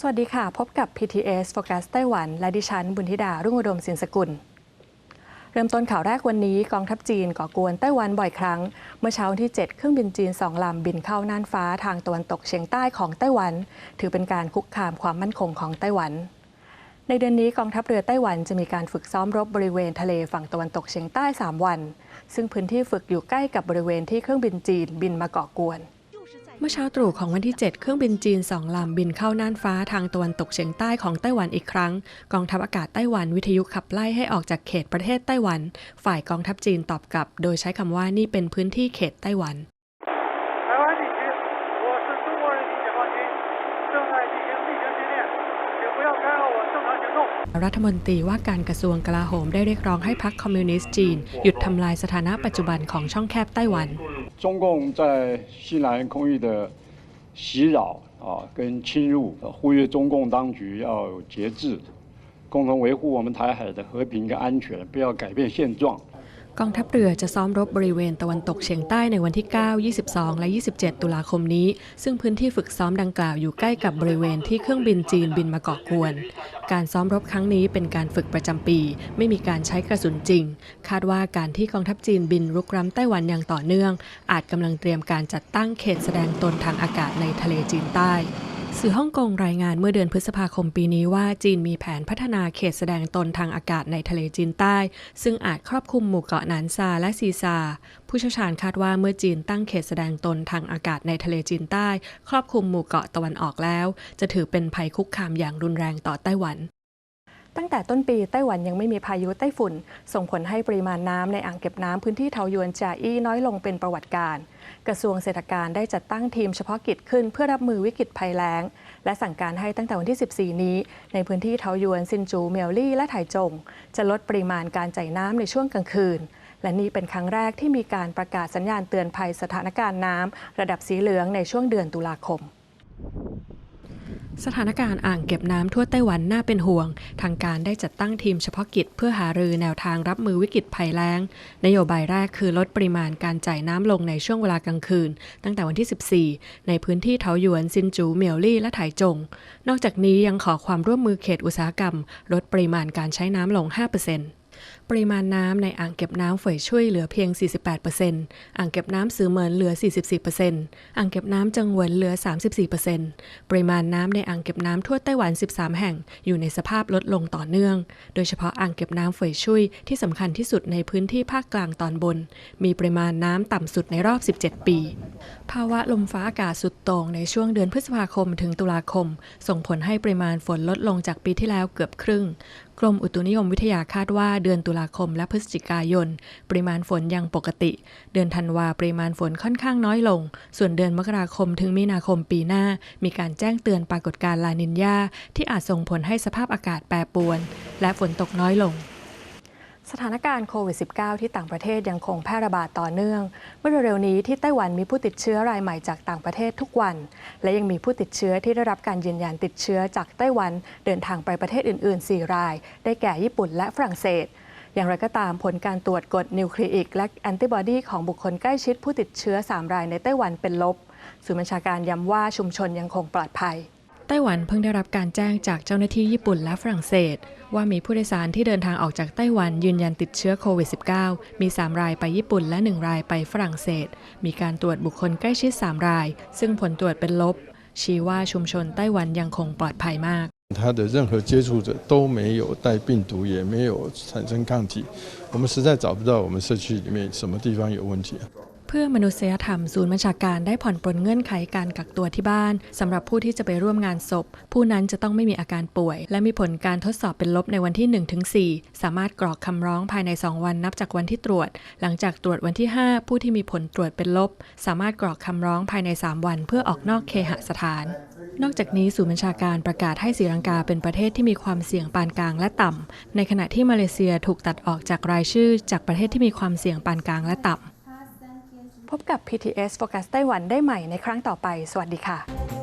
สวัสดีค่ะ พบกับ PTS Focus ไต้หวัน และดิฉัน บุญธิดา รุ่งอุดมสินสกุล เริ่มต้นข่าวแรกวันนี้กองทัพจีนก่อกวนไต้หวันบ่อยครั้ง เมื่อเช้าวันที่ 7 เครื่องบินจีนสองลำบินเข้าน่านฟ้าทางตะวันตกเฉียงใต้ของไต้หวัน ถือเป็นการคุกคามความมั่นคงของไต้หวัน ในเดือนนี้กองทัพเรือไต้หวันจะมีการฝึกซ้อมรบบริเวณทะเลฝั่งตะวันตกเฉียงใต้ 3 วัน ซึ่งพื้นที่ฝึกอยู่ใกล้กับบริเวณที่เครื่องบินจีนบินมาก่อกวน มื่อเช้าตรู่ของวันที่ 7 เครื่องบินจีนสองลำบินเข้าน่านฟ้าทางตะวันตกเฉียงใต้ของไต้หวันอีกครั้ง กองทัพอากาศไต้หวันวิทยุขับไล่ให้ออกจากเขตประเทศไต้หวัน ฝ่ายกองทัพจีนตอบกลับ โดยใช้คำว่านี่เป็นพื้นที่เขตไต้หวันรัฐมนตรีว่าการกระทรวงกลาโหมได้เรียกร้องให้พรรคคอมมิวนิสต์จีน หยุดทำลายสถานะปัจจุบันของช่องแคบไต้หวัน 中共在西南空域的袭扰啊跟侵入，呼吁中共当局要节制，共同维护我们台海的和平跟安全，不要改变现状。 กองทัพเรือจะซ้อมรบบริเวณตะวันตกเฉียงใต้ในวันที่ 9 22 และ 27 ตุลาคมนี้ ซึ่งพื้นที่ฝึกซ้อมดังกล่าวอยู่ใกล้กับบริเวณที่เครื่องบินจีนบินมาเก่อกวน การซ้อมรบครั้งนี้เป็นการฝึกประจำปี ไม่มีการใช้กระสุนจริง คาดว่าการที่กองทัพจีนบินรุกล้ำไต้หวันอย่างต่อเนื่อง อาจกำลังเตรียมการจัดตั้งเขตแสดงตนทางอากาศในทะเลจีนใต้ สื่อฮ่องกงรายงานเมื่อเดือนพฤษภาคมปีนี้ว่าจีนมีแผนพัฒนาเขตแสดงตนทางอากาศในทะเลจีนใต้ ซึ่งอาจครอบคลุมหมู่เกาะหนานซาและซีซา ผู้เชี่ยวชาญคาดว่าเมื่อจีนตั้งเขตแสดงตนทางอากาศในทะเลจีนใต้ ครอบคลุมหมู่เกาะตะวันออกแล้ว จะถือเป็นภัยคุกคามอย่างรุนแรงต่อไต้หวัน ตั้งแต่ต้นปีไต้หวันยังไม่มีพายุไต้ฝุ่น ส่งผลให้ปริมาณน้ำในอ่างเก็บน้ำพื้นที่เทายวนจาอี้น้อยลงเป็นประวัติการ กระทรวงเศรษฐการได้จัดตั้งทีมเฉพาะกิจขึ้นเพื่อรับมือวิกฤตภัยแล้ง และสั่งการให้ตั้งแต่วันที่ 14 นี้ ในพื้นที่เทายวนซินจูเมียวลี่และไถจง จะลดปริมาณการจ่ายน้ำในช่วงกลางคืน และนี่เป็นครั้งแรกที่มีการประกาศสัญญาณเตือนภัยสถานการณ์น้ำระดับสีเหลืองในช่วงเดือนตุลาคม สถานการณ์อ่างเก็บน้ำทั่วไต้หวันน่าเป็นห่วง ทางการได้จัดตั้งทีมเฉพาะกิจเพื่อหารือแนวทางรับมือวิกฤตภัยแล้ง นโยบายแรกคือลดปริมาณการจ่ายน้ำลงในช่วงเวลากลางคืน ตั้งแต่วันที่ 14 ในพื้นที่เทาหยวน ซินจู เมียวลี่ และไถจง นอกจากนี้ยังขอความร่วมมือเขตอุตสาหกรรม ลดปริมาณการใช้น้ำลง 5%ปริมาณน้ำในอ่างเก็บน้ำเฝยช่วยเหลือเพียง 48%อ่างเก็บน้ำซือเหมินเหลือ 44%อ่างเก็บน้ำจังหวนเหลือ 34%ปริมาณน้ำในอ่างเก็บน้ำทั่วไต้หวัน 13 แห่ง อยู่ในสภาพลดลงต่อเนื่อง โดยเฉพาะอ่างเก็บน้ำเฝยช่วยที่สำคัญที่สุดในพื้นที่ภาคกลางตอนบน มีปริมาณน้ำต่ำสุดในรอบ 17 ปี ภาวะลมฟ้าอากาศสุดโต่งในช่วงเดือนพฤษภาคมถึงตุลาคม ส่งผลให้ปริมาณฝนลดลงจากปีที่แล้วเกือบครึ่ง กรมอุตุนิยมวิทยาคาดว่าเดือนตุลาคมและพฤศจิกายน ปริมาณฝนยังปกติ เดือนธันวาปริมาณฝนค่อนข้างน้อยลง ส่วนเดือนมกราคมถึงมีนาคมปีหน้า มีการแจ้งเตือนปรากฏการณ์ลานินยาที่อาจส่งผลให้สภาพอากาศแปรปรวน และฝนตกน้อยลงสถานการณ์โควิด -19 ที่ต่างประเทศยังคงแพร่ระบาดต่อเนื่อง เมื่อเร็วๆนี้ที่ไต้หวันมีผู้ติดเชื้อรายใหม่จากต่างประเทศทุกวัน และยังมีผู้ติดเชื้อที่ได้รับการยืนยันติดเชื้อจากไต้หวัน เดินทางไปประเทศอื่น ๆ 4 ราย ได้แก่ญี่ปุ่นและฝรั่งเศส อย่างไรก็ตามผลการตรวจกรดนิวคลีอิกและแอนติบอดีของบุคคลใกล้ชิดผู้ติดเชื้อ 3 รายในไต้หวันเป็นลบศูนย์บัญชาการย้ำว่าชุมชนยังคงปลอดภัย ไต้หวันเพิ่งได้รับการแจ้งจากเจ้าหน้าที่ญี่ปุ่นและฝรั่งเศส ว่ามีผู้โดยสารที่เดินทางออกจากไต้หวันยืนยันติดเชื้อโควิด -19 มี 3 รายไปญี่ปุ่นและ 1 รายไปฝรั่งเศส มีการตรวจบุคคลใกล้ชิด 3 ราย ซึ่งผลตรวจเป็นลบชี้ว่าชุมชนไต้หวันยังคงปลอดภัยมาก 他的任何接触者都没有带病毒，也没有产生抗体，我们实在找不到我们社区里面什么地方有问题啊。 เพื่อมนุษยธรรมศูนย์บัญชาการได้ผ่อนปลนเงื่อนไขการกักตัวที่บ้านสำหรับผู้ที่จะไปร่วมงานศพ ผู้นั้นจะต้องไม่มีอาการป่วย และมีผลการทดสอบเป็นลบในวันที่ 1-4 สามารถกรอกคำร้องภายใน 2 วันนับจากวันที่ตรวจ หลังจากตรวจวันที่ 5 ผู้ที่มีผลตรวจเป็นลบ สามารถกรอกคำร้องภายใน 3 วัน เพื่อออกนอกเคหสถาน นอกจากนี้ศูนย์บัญชาการประกาศให้ศรีลังกาเป็นประเทศที่มีความเสี่ยงปานกลางและต่ำในขณะที่มาเลเซียถูกตัดออกจากรายชื่อ จากประเทศที่มีความเสี่ยงปานกลางและต่ำ พบกับ PTS Focus ไต้หวันได้ใหม่ในครั้งต่อไป สวัสดีค่ะ